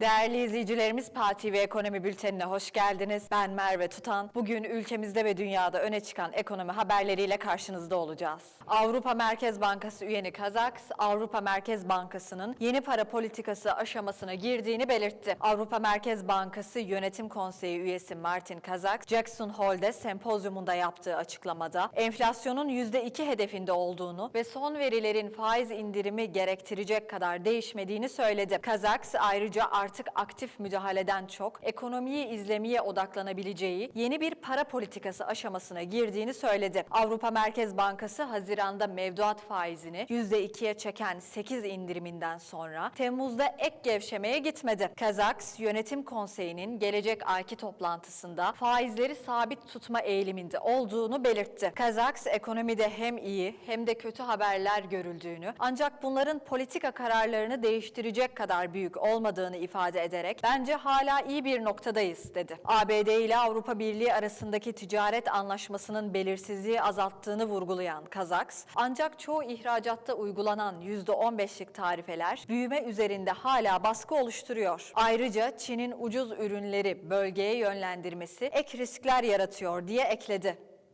Değerli izleyicilerimiz Parti TV Ekonomi Bülteni'ne hoş geldiniz. Ben Merve Tutan. Bugün ülkemizde ve dünyada öne çıkan ekonomi haberleriyle karşınızda olacağız. Avrupa Merkez Bankası üyeni Kazaks, Avrupa Merkez Bankası'nın yeni para politikası aşamasına girdiğini belirtti. Avrupa Merkez Bankası Yönetim Konseyi üyesi Martin Kazaks, Jackson Hole'de sempozyumunda yaptığı açıklamada enflasyonun %2 hedefinde olduğunu ve son verilerin faiz indirimi gerektirecek kadar değişmediğini söyledi. Kazaks ayrıca artık aktif müdahaleden çok ekonomiyi izlemeye odaklanabileceği yeni bir para politikası aşamasına girdiğini söyledi. Avrupa Merkez Bankası Haziran'da mevduat faizini %2'ye çeken 8 indiriminden sonra Temmuz'da ek gevşemeye gitmedi. Kazaks Yönetim Konseyi'nin gelecek ayki toplantısında faizleri sabit tutma eğiliminde olduğunu belirtti. Kazaks ekonomide hem iyi hem de kötü haberler görüldüğünü ancak bunların politika kararlarını değiştirecek kadar büyük olmadığını ifade ederek bence hala iyi bir noktadayız dedi. ABD ile Avrupa Birliği arasındaki ticaret anlaşmasının belirsizliği azalttığını vurgulayan Kazaks, ancak çoğu ihracatta uygulanan %15'lik tarifeler büyüme üzerinde hala baskı oluşturuyor. Ayrıca Çin'in ucuz ürünleri bölgeye yönlendirmesi ek riskler yaratıyor diye ekledi.